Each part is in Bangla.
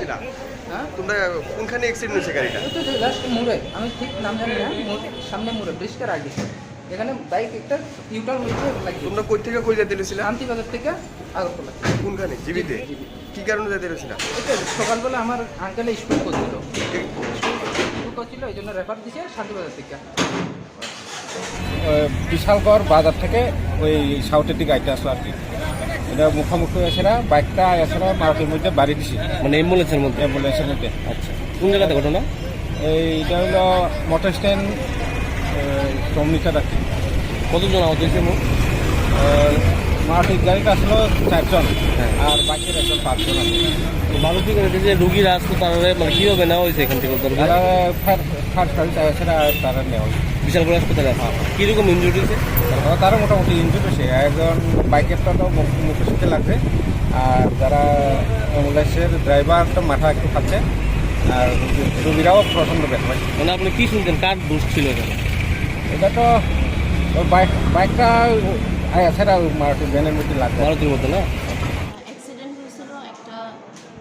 ছিলা? হ্যাঁ? তোমরা কোনখানে অ্যাক্সিডেন্ট হয়েছে গাড়িটা? তো লাস্ট মোড়ে। আমি ঠিক নাম জানি না মোড় সামনে মোড়ে ব্রিজটার আগে। এখানে বাইক একটা ইউটার্ন হয়েছে তোমরা কই থেকে কই যেতে ছিল শান্তিবাজার থেকে আগরতলা। কোনখানে? জিবিতে? জিবি। কি কারণে যেতে ছিল এটা সকালবেলা আমার আঙ্কেলে স্কুল করছিল। স্কুল করছিল এই জন্য রেফার দিছে শান্তিবাজার থেকে। বিশালগড় বাজার থেকে ওই সাউথের দিকে আইতে আসলো আর কি। এটা মুখোমুখি এসেরা বাইকটা এসেরা মারুতির মধ্যে বাড়ি দিছি। মানে অ্যাম্বুলেন্সের মধ্যে? অ্যাম্বুলেন্সের মধ্যে। আচ্ছা। কোন জায়গাতে ঘটনা? এইটা হলো মোটর স্ট্যান্ড চমনিচার আর কতজন আহত হয়েছে মারুতির গাড়িটা আসলো চারজন হ্যাঁ। আর বাইকের একজন পাঁচজন আছে। মারুতি গাড়িতে যে রুগীরা আসতো তারা মানে কীভাবে নেওয়া হয়েছে এখান থেকে? তারা ফার্স্ট গাড়ি এসেরা তারা নেওয়া হয়েছে। বিশাল বড় হাসপাতালে কীরকম ইঞ্জুরি হয়েছে? তারপরে তারা মোটামুটি ইঞ্জুর হয়েছে। একজন বাইকেরটা তো মুখ- সাথে লাগছে আর যারা অ্যাম্বুলেন্সের ড্রাইভার তো মাথা একটু খাচ্ছে। আর রুগীরাও প্রচণ্ড ব্যথা পাচ্ছে মানে আপনি কি শুনছেন? কার দোষ ছিল এখানে এটা তো ওই বাইক বাইকটা এছাড়া মারুতি ভ্যানের মধ্যে লাগছে মারুতির মধ্যে না? অ্যাক্সিডেন্ট হয়েছিল একটা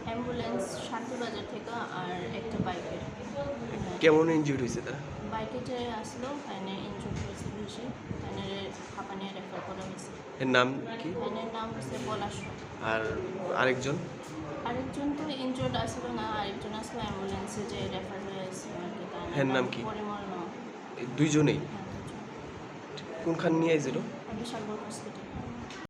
অ্যাম্বুলেন্স শান্তিবাজার থেকে আর একটা বাইকের কেমন হয়েছে তারা? বাইকে যে আসলো তাইনে ইনজুর হয়েছে বেশি তাইনে হাঁপানিয়ে রেফার করা হয়েছে। এর নাম কি? তাইনের নাম হচ্ছে পলাশ আর আরেকজন? আরেকজন তো ইনজুর্ড আসলো না আরেকজন আসলো অ্যাম্বুলেন্সে যে রেফার হয়ে আসছে হ্যাঁ, নাম কি? পরিমল দুইজনেই? হ্যাঁ কোনখান নিয়ে আইছিল? বিশাল বড় হসপিটাল